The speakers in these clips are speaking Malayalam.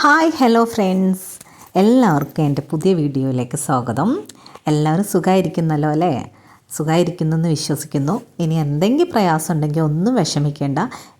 ഹായ് ഹലോ ഫ്രണ്ട്സ് എല്ലാവർക്കും എന്റെ പുതിയ വീഡിയോയിലേക്ക് സ്വാഗതം. എല്ലാവരും സുഖമായിരിക്കുന്നല്ലോ അല്ലേ? സുഖമായിരിക്കുന്നെന്ന് വിശ്വസിക്കുന്നു. ഇനി എന്തെങ്കിലും പ്രയാസം ഉണ്ടെങ്കിൽ ഒന്നും വിഷമിക്കേണ്ട.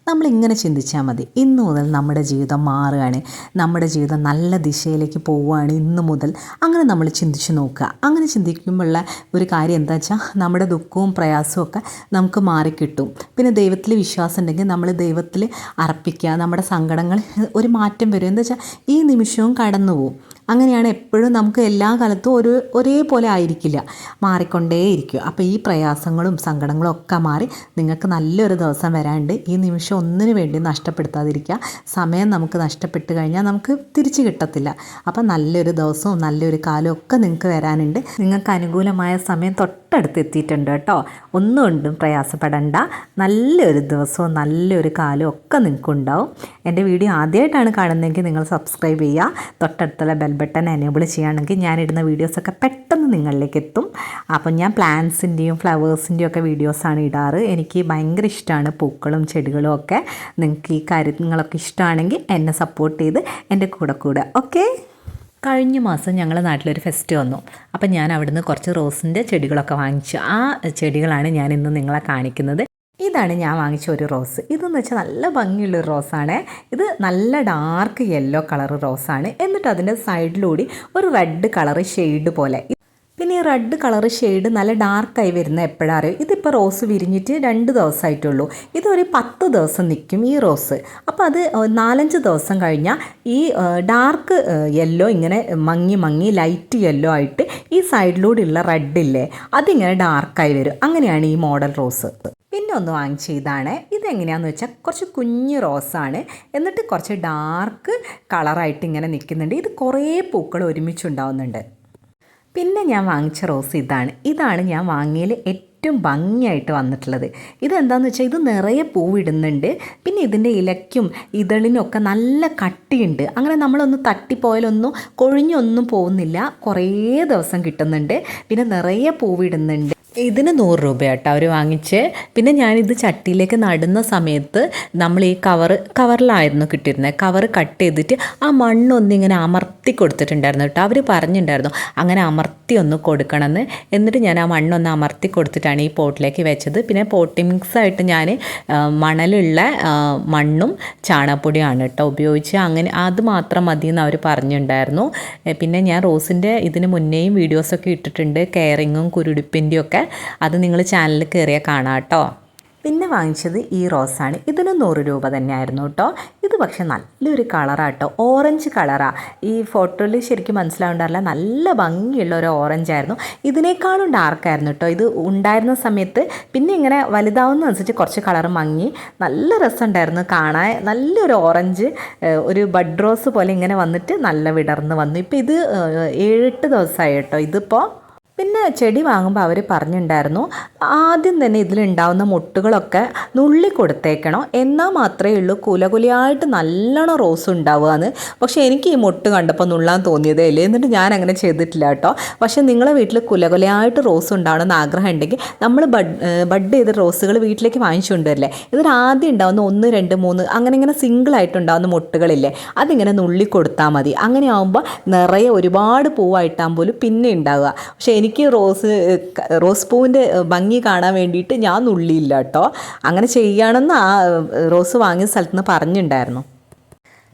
നമ്മളിങ്ങനെ ചിന്തിച്ചാൽ മതി. ഇന്നു മുതൽ നമ്മുടെ ജീവിതം മാറുകയാണ്. നമ്മുടെ ജീവിതം നല്ല ദിശയിലേക്ക് പോവുകയാണ് ഇന്നു മുതൽ. അങ്ങനെ നമ്മൾ ചിന്തിച്ച് നോക്കുക. അങ്ങനെ ചിന്തിക്കുമ്പോഴുള്ള ഒരു കാര്യം എന്താ വെച്ചാൽ നമ്മുടെ ദുഃഖവും പ്രയാസവും ഒക്കെ നമുക്ക് മാറിക്കിട്ടും പിന്നെ ദൈവത്തിൽ വിശ്വാസം ഉണ്ടെങ്കിൽ നമ്മൾ ദൈവത്തിൽ അർപ്പിക്കുക. നമ്മുടെ സങ്കടങ്ങൾ ഒരു മാറ്റം വരും. എന്താ വെച്ചാൽ ഈ നിമിഷവും കടന്നു പോകും അങ്ങനെയാണ് എപ്പോഴും നമുക്ക് എല്ലാ കാലത്തും ഒരു ഒരേപോലെ ആയിരിക്കില്ല മാറിക്കൊണ്ടേയിരിക്കും അപ്പോൾ ഈ പ്രയാസങ്ങളും സങ്കടങ്ങളും ഒക്കെ മാറി നിങ്ങൾക്ക് നല്ലൊരു ദിവസം വരാണ്ട് ഈ നിമിഷം ഒന്നിനു വേണ്ടി നഷ്ടപ്പെടുത്താതിരിക്കുക. സമയം നമുക്ക് നഷ്ടപ്പെട്ട് കഴിഞ്ഞാൽ നമുക്ക് തിരിച്ചു കിട്ടത്തില്ല. അപ്പോൾ നല്ലൊരു ദിവസവും നല്ലൊരു കാലവും ഒക്കെ നിങ്ങൾക്ക് വരാനുണ്ട്. നിങ്ങൾക്ക് അനുകൂലമായ സമയം തൊട്ടടുത്ത് എത്തിയിട്ടുണ്ട് കേട്ടോ. ഒന്നും കൊണ്ടും പ്രയാസപ്പെടണ്ട. നല്ലൊരു ദിവസവും നല്ലൊരു കാലവും ഒക്കെ നിങ്ങൾക്കുണ്ടാവും. എന്റെ വീഡിയോ ആദ്യമായിട്ടാണ് കാണുന്നതെങ്കിൽ നിങ്ങൾ സബ്സ്ക്രൈബ് ചെയ്യുക. തൊട്ടടുത്തുള്ള ബെൽ ബട്ടൺ എനേബിൾ ചെയ്യുകയാണെങ്കിൽ ഞാനിടുന്ന വീഡിയോസൊക്കെ പെട്ടെന്ന് നിങ്ങളിലേക്ക് എത്തും. അപ്പം ഞാൻ പ്ലാന്റ്സിന്റെയും ഫ്ലവേഴ്സിന്റെയും ഒക്കെ വീഡിയോസാണ് ഇടാറ്. എനിക്ക് ഭയങ്കര ഇഷ്ടമാണ് പൂക്കളും ചെടികളും ഒക്കെ. നിങ്ങൾക്ക് ഈ കാര്യങ്ങളൊക്കെ ഇഷ്ടമാണെങ്കിൽ എന്നെ സപ്പോർട്ട് ചെയ്ത് എന്റെ കൂടെ കൂടെ ഓക്കെ കഴിഞ്ഞ മാസം ഞങ്ങളുടെ നാട്ടിലൊരു ഫെസ്റ്റ് വന്നു. അപ്പം ഞാൻ അവിടുന്ന് കുറച്ച് റോസിന്റെ ചെടികളൊക്കെ വാങ്ങിച്ചു. ആ ചെടികളാണ് ഞാൻ ഇന്ന് നിങ്ങളെ കാണിക്കുന്നത്. ഇതാണ് ഞാൻ വാങ്ങിച്ച ഒരു റോസ്. ഇതെന്ന് വെച്ചാൽ നല്ല ഭംഗിയുള്ള റോസാണ്. ഇത് നല്ല ഡാർക്ക് യെല്ലോ കളർ റോസാണ്. എന്നിട്ട് അതിന്റെ സൈഡിലൂടി ഒരു റെഡ് കളർ ഷെയ്ഡ് പോലെ. പിന്നെ ഈ റെഡ് കളർ ഷെയ്ഡ് നല്ല ഡാർക്കായി വരുന്ന എപ്പോഴാണ് അറിയും? ഇതിപ്പോൾ റോസ് വിരിഞ്ഞിട്ട് രണ്ട് ദിവസമായിട്ടുള്ളൂ. ഇതൊരു പത്ത് ദിവസം നിൽക്കും ഈ റോസ്. അപ്പോൾ അത് നാലഞ്ച് ദിവസം കഴിഞ്ഞാൽ ഈ ഡാർക്ക് യെല്ലോ ഇങ്ങനെ മങ്ങി മങ്ങി ലൈറ്റ് യെല്ലോ ആയിട്ട് ഈ സൈഡിലൂടെയുള്ള റെഡ് ഇല്ലേ അതിങ്ങനെ ഡാർക്കായി വരും. അങ്ങനെയാണ് ഈ മോഡൽ റോസ്. പിന്നെ ഒന്ന് വാങ്ങിച്ചതാണ് ഇതെങ്ങനെയാണെന്ന് വെച്ചാൽ കുറച്ച് കുഞ്ഞ് റോസാണ്. എന്നിട്ട് കുറച്ച് ഡാർക്ക് കളറായിട്ട് ഇങ്ങനെ നിൽക്കുന്നുണ്ട്. ഇത് കുറേ പൂക്കൾ ഒരുമിച്ചുണ്ടാവുന്നുണ്ട്. പിന്നെ ഞാൻ വാങ്ങിച്ച റോസ് ഇതാണ്. ഇതാണ് ഞാൻ വാങ്ങിയതിൽ ഏറ്റവും ഭംഗിയായിട്ട് വന്നിട്ടുള്ളത്. ഇതെന്താണെന്ന് വെച്ചാൽ ഇത് നിറയെ പൂവിടുന്നുണ്ട്. പിന്നെ ഇതിന്റെ ഇലയ്ക്കും ഇതളിനൊക്കെ നല്ല കട്ടിയുണ്ട്. അങ്ങനെ നമ്മളൊന്ന് തട്ടിപ്പോയാലൊന്നും കൊഴിഞ്ഞൊന്നും പോകുന്നില്ല. കുറേ ദിവസം കിട്ടുന്നുണ്ട്. പിന്നെ നിറയെ പൂവിടുന്നുണ്ട്. ഇതിന് നൂറ് രൂപയാട്ടോ അവർ വാങ്ങിച്ച്. പിന്നെ ഞാനിത് ചട്ടിയിലേക്ക് നടുന്ന സമയത്ത് നമ്മൾ ഈ കവർ കവറിലായിരുന്നു കിട്ടിയിരുന്നത് കവർ കട്ട് ചെയ്തിട്ട് ആ മണ്ണൊന്നിങ്ങനെ അമർത്തി കൊടുത്തിട്ടുണ്ടായിരുന്നു കേട്ടോ. അവർ പറഞ്ഞിട്ടുണ്ടായിരുന്നു അങ്ങനെ അമർത്തി ഒന്ന് കൊടുക്കണമെന്ന് എന്നിട്ട് ഞാൻ ആ മണ്ണൊന്ന് അമർത്തി കൊടുത്തിട്ടാണ് ഈ പോട്ടിലേക്ക് വെച്ചത്. പിന്നെ പോട്ടി മിക്സ് ആയിട്ട് ഞാൻ മണലുള്ള മണ്ണും ചാണകപ്പൊടിയാണ് കേട്ടോ ഉപയോഗിച്ച് അങ്ങനെ അത് മാത്രം മതി എന്ന് അവർ പറഞ്ഞിട്ടുണ്ടായിരുന്നു പിന്നെ ഞാൻ റോസിന്റെ ഇതിന് മുന്നേയും വീഡിയോസൊക്കെ ഇട്ടിട്ടുണ്ട്. കെയറിങ്ങും കുരുടിപ്പിന്റെയും ഒക്കെ അത് നിങ്ങൾ ചാനലിൽ കയറിയാൽ കാണാം കേട്ടോ. പിന്നെ വാങ്ങിച്ചത് ഈ റോസാണ് ഇതിന് നൂറ് രൂപ തന്നെയായിരുന്നു കേട്ടോ. ഇത് പക്ഷെ നല്ലൊരു കളറാണ് കേട്ടോ. ഓറഞ്ച് കളറാണ് ഈ ഫോട്ടോയിൽ ശരിക്കും മനസ്സിലാവേണ്ടറില്ല. നല്ല ഭംഗിയുള്ള ഒരു ഓറഞ്ച് ആയിരുന്നു. ഇതിനേക്കാളും ഡാർക്കായിരുന്നു കേട്ടോ. ഇത് ഉണ്ടായിരുന്ന സമയത്ത് പിന്നെ ഇങ്ങനെ വലുതാവുന്നതനുസരിച്ച് കുറച്ച് കളർ മങ്ങി നല്ല രസമുണ്ടായിരുന്നു കാണാൻ. നല്ലൊരു ഓറഞ്ച് ഒരു ബഡ് റോസ് പോലെ ഇങ്ങനെ വന്നിട്ട് നല്ല വിടർന്ന് വന്നു. ഇപ്പോൾ ഇത് ഏഴെട്ട് ദിവസമായി കേട്ടോ. ഇതിപ്പോൾ ചെടി വാങ്ങുമ്പോൾ അവർ പറഞ്ഞിട്ടുണ്ടായിരുന്നു ആദ്യം തന്നെ ഇതിലുണ്ടാവുന്ന മുട്ടുകളൊക്കെ നുള്ളി കൊടുത്തേക്കണം. എന്നാൽ മാത്രമേ ഉള്ളൂ കുലകുലയായിട്ട് നല്ലോണം റോസ് ഉണ്ടാവുകയെന്ന് പക്ഷേ എനിക്ക് ഈ മുട്ട് കണ്ടപ്പോൾ നുള്ളാൻ തോന്നിയതേ ഇല്ലേ? എന്നിട്ട് ഞാൻ അങ്ങനെ ചെയ്തിട്ടില്ല കേട്ടോ. പക്ഷേ നിങ്ങളെ വീട്ടിൽ കുലകുലയായിട്ട് റോസ് ഉണ്ടാവണമെന്ന് ആഗ്രഹം ഉണ്ടെങ്കിൽ നമ്മൾ ബഡ് ബഡ് ചെയ്ത റോസുകൾ വീട്ടിലേക്ക് വാങ്ങിച്ചുകൊണ്ടുവരില്ലേ? ഇതിൽ ആദ്യം ഉണ്ടാവുന്ന ഒന്ന് രണ്ട് മൂന്ന് അങ്ങനെ ഇങ്ങനെ സിംഗിളായിട്ട് ഉണ്ടാവുന്ന മുട്ടുകളില്ലേ? അതിങ്ങനെ നുള്ളി കൊടുത്താൽ മതി. അങ്ങനെ ആകുമ്പോൾ നിറയെ ഒരുപാട് പൂവായിട്ടാകുമ്പോൾ പിന്നെ ഉണ്ടാവുക. പക്ഷേ എനിക്ക് റോസ് റോസ് പൂവിന്റെ ഭംഗി കാണാൻ വേണ്ടിയിട്ട് ഞാൻ നുള്ളിയില്ല കേട്ടോ. അങ്ങനെ ചെയ്യുകയാണെന്ന് ആ റോസ് വാങ്ങിയ സ്ഥലത്ത് നിന്ന് പറഞ്ഞിട്ടുണ്ടായിരുന്നു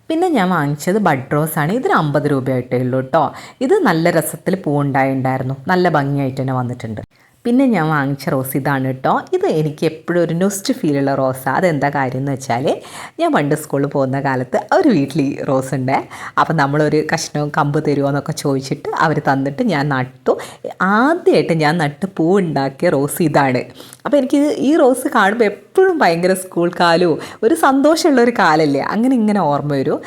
പിന്നെ ഞാൻ വാങ്ങിച്ചത് ബഡ് റോസ് ആണ് ഇതിന് അമ്പത് രൂപയായിട്ടേ ഉള്ളൂ കേട്ടോ. ഇത് നല്ല രസത്തിൽ പൂവുണ്ടായിട്ടുണ്ടായിരുന്നു നല്ല ഭംഗിയായിട്ട് തന്നെ വന്നിട്ടുണ്ട്. പിന്നെ ഞാൻ വാങ്ങിച്ച റോസ് ഇതാണ് കേട്ടോ ഇത് എനിക്ക് എപ്പോഴും ഒരു നൊസ്റ്റ് ഫീലുള്ള റോസാണ് അതെന്താ കാര്യം എന്ന് വെച്ചാൽ ഞാൻ പണ്ട് സ്കൂളിൽ പോകുന്ന കാലത്ത് ഒരു വീട്ടിൽ റോസ് ഉണ്ട്. അപ്പം നമ്മളൊരു കഷ്ണവും കമ്പ് തരുമോ എന്നൊക്കെ ചോദിച്ചിട്ട് അവർ തന്നിട്ട് ഞാൻ നട്ടു. ആദ്യമായിട്ട് ഞാൻ നട്ട് പൂ ഉണ്ടാക്കിയ റോസ് ഇതാണ്. അപ്പോൾ എനിക്ക് ഈ റോസ് കാണുമ്പോൾ എപ്പോഴും ഭയങ്കര സ്കൂൾ കാലവും ഒരു സന്തോഷമുള്ള ഒരു കാലല്ലേ? അങ്ങനെ ഇങ്ങനെ ഓർമ്മ വരും.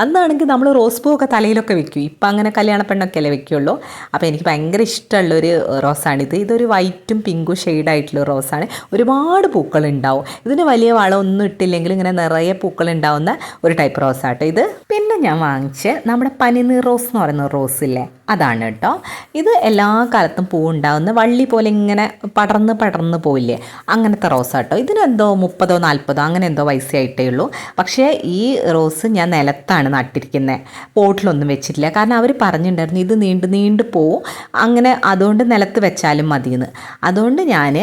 അന്നാണെങ്കിൽ നമ്മൾ റോസ് പൂവൊക്കെ തലയിലൊക്കെ വെക്കും. ഇപ്പം അങ്ങനെ കല്യാണ പെണ്ണൊക്കെ അല്ലേ വെക്കുള്ളൂ. അപ്പോൾ എനിക്ക് ഭയങ്കര ഇഷ്ടമുള്ളൊരു റോസാണിത് ഇതൊരു വൈറ്റും പിങ്കും ഷെയ്ഡായിട്ടുള്ള റോസാണ് ഒരുപാട് പൂക്കൾ ഉണ്ടാവും ഇതിന് വലിയ വളമൊന്നും ഇട്ടില്ലെങ്കിൽ ഇങ്ങനെ നിറയെ പൂക്കൾ ഉണ്ടാവുന്ന ഒരു ടൈപ്പ് റോസാട്ടോ ഇത്. പിന്നെ ഞാൻ വാങ്ങിച്ച് നമ്മുടെ പനിനീർ റോസ് എന്ന് പറയുന്ന റോസ് ഇല്ലേ? അതാണ് കേട്ടോ ഇത് എല്ലാ കാലത്തും പൂ പൂവുണ്ടാവുന്ന വള്ളി പോലെ ഇങ്ങനെ പടർന്ന് പടർന്ന് പോയില്ലേ അങ്ങനത്തെ റോസാ കേട്ടോ ഇതിനെന്തോ മുപ്പതോ നാൽപ്പതോ അങ്ങനെ എന്തോ വയസ്സായിട്ടേ ഉള്ളൂ. പക്ഷേ ഈ റോസ് ഞാൻ നിലത്താണ് നട്ടിരിക്കുന്നത് പോട്ടിലൊന്നും വെച്ചിട്ടില്ല. കാരണം അവർ പറഞ്ഞിട്ടുണ്ടായിരുന്നു ഇത് നീണ്ട് നീണ്ട് പോവും. അങ്ങനെ അതുകൊണ്ട് നിലത്ത് വെച്ചാലും മതിയെന്ന് അതുകൊണ്ട് ഞാൻ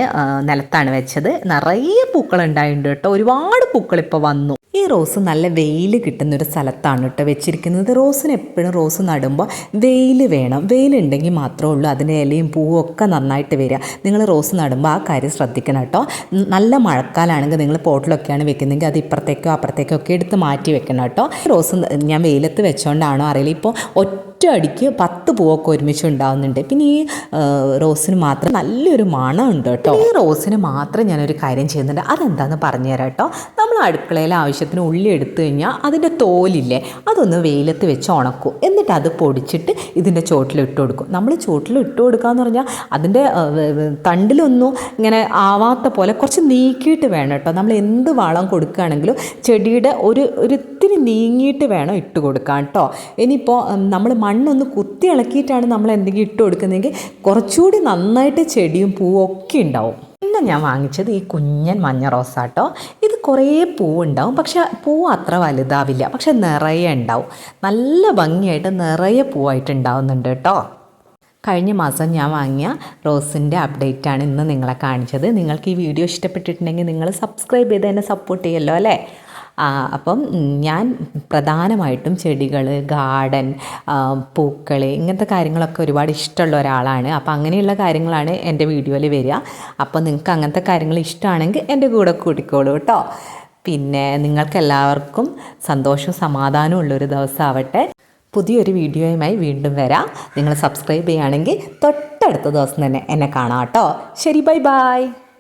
നിലത്താണ് വെച്ചത്. നിറയെ പൂക്കൾ ഉണ്ടായിട്ടുണ്ട് കേട്ടോ ഒരുപാട് പൂക്കൾ ഇപ്പോൾ വന്നു. ഈ റോസ് നല്ല വെയിൽ കിട്ടുന്ന ഒരു സ്ഥലത്താണ് കേട്ടോ വെച്ചിരിക്കുന്നത്. റോസിന് എപ്പോഴും റോസ് നടുമ്പോൾ വെയിൽ വേണം. വെയിലുണ്ടെങ്കിൽ മാത്രമേ ഉള്ളൂ. അതിന്റെ ഇലയും പൂവും ഒക്കെ നന്നായിട്ട് വരിക. നിങ്ങൾ റോസ് നടുമ്പോൾ ആ കാര്യം ശ്രദ്ധിക്കണം കേട്ടോ. നല്ല മഴക്കാലാണെങ്കിൽ നിങ്ങൾ പോട്ടിലൊക്കെയാണ് വെക്കുന്നതെങ്കിൽ അത് ഇപ്പുറത്തേക്കോ അപ്പുറത്തേക്കോ ഒക്കെ എടുത്ത് മാറ്റി വെക്കണം കേട്ടോ. റോസ് ഞാൻ വെയിലത്ത് വെച്ചുകൊണ്ടാണോ അറിയില്ല. ഇപ്പോൾ ഒറ്റ അടിക്ക് പത്ത് പൂവൊക്കെ ഒരുമിച്ച് ഉണ്ടാവുന്നുണ്ട്. പിന്നെ ഈ റോസിന് മാത്രം നല്ലൊരു മണം ഉണ്ട് കേട്ടോ. ഈ റോസിന് മാത്രം ഞാനൊരു കാര്യം ചെയ്യുന്നുണ്ട്. അതെന്താണെന്ന് പറഞ്ഞുതരാം കേട്ടോ. നമ്മൾ അടുക്കളയിൽ ആവശ്യത്തിന് ഉള്ളി എടുത്തു കഴിഞ്ഞാൽ അതിന്റെ തോലില്ലേ അതൊന്ന് വെയിലത്ത് വെച്ച് ഉണക്കും. എന്നിട്ട് അത് പൊടിച്ചിട്ട് ഇതിന്റെ ചോട്ടിൽ ഇട്ട് കൊടുക്കും. നമ്മൾ ചോട്ടിൽ ഇട്ട് കൊടുക്കുക എന്ന് പറഞ്ഞാൽ അതിന്റെ തണ്ടിലൊന്നും ഇങ്ങനെ ആവാത്ത പോലെ കുറച്ച് നീക്കിയിട്ട് വേണം കേട്ടോ. നമ്മൾ എന്ത് വളം കൊടുക്കുകയാണെങ്കിലും ചെടിയുടെ ഒരു ഒരു ഇത്തിരി നീങ്ങിയിട്ട് വേണം ഇട്ട് കൊടുക്കാൻ കേട്ടോ. ഇനിയിപ്പോൾ നമ്മൾ മണ്ണൊന്ന് കുത്തി ഇളക്കിയിട്ടാണ് നമ്മൾ എന്തെങ്കിലും ഇട്ട് കൊടുക്കുന്നതെങ്കിൽ കുറച്ചുകൂടി നന്നായിട്ട് ചെടിയും പൂവും ഒക്കെ ഉണ്ടാവും. ഇന്ന് ഞാൻ വാങ്ങിച്ചത് ഈ കുഞ്ഞൻ മഞ്ഞ റോസാട്ടോ. ഇത് കുറേ പൂവുണ്ടാവും. പക്ഷേ പൂവ് അത്ര വലുതാവില്ല. പക്ഷെ നിറയെ ഉണ്ടാവും. നല്ല ഭംഗിയായിട്ട് നിറയെ പൂവായിട്ട് ഉണ്ടാവുന്നുണ്ട് കേട്ടോ. കഴിഞ്ഞ മാസം ഞാൻ വാങ്ങിയ റോസിന്റെ അപ്ഡേറ്റാണ് ഇന്ന് നിങ്ങളെ കാണിച്ചത്. നിങ്ങൾക്ക് ഈ വീഡിയോ ഇഷ്ടപ്പെട്ടിട്ടുണ്ടെങ്കിൽ നിങ്ങൾ സബ്സ്ക്രൈബ് ചെയ്ത് എന്നെ സപ്പോർട്ട് ചെയ്യല്ലോ അല്ലേ? അപ്പം ഞാൻ പ്രധാനമായിട്ടും ചെടികൾ ഗാർഡൻ പൂക്കൾ ഇങ്ങനത്തെ കാര്യങ്ങളൊക്കെ ഒരുപാട് ഇഷ്ടമുള്ള ഒരാളാണ്. അപ്പോൾ അങ്ങനെയുള്ള കാര്യങ്ങളാണ് എന്റെ വീഡിയോയിൽ വരിക. അപ്പോൾ നിങ്ങൾക്ക് അങ്ങനത്തെ കാര്യങ്ങൾ ഇഷ്ടമാണെങ്കിൽ എന്റെ കൂടെ കൂടിക്കോളൂ കേട്ടോ. പിന്നെ നിങ്ങൾക്ക് എല്ലാവർക്കും സന്തോഷവും സമാധാനവും ഉള്ളൊരു ദിവസമാവട്ടെ. പുതിയൊരു വീഡിയോയുമായി വീണ്ടും വരാം. നിങ്ങൾ സബ്സ്ക്രൈബ് ചെയ്യുകയാണെങ്കിൽ തൊട്ടടുത്ത ദിവസം തന്നെ എന്നെ കാണാം കേട്ടോ. ശരി ബൈ ബൈ.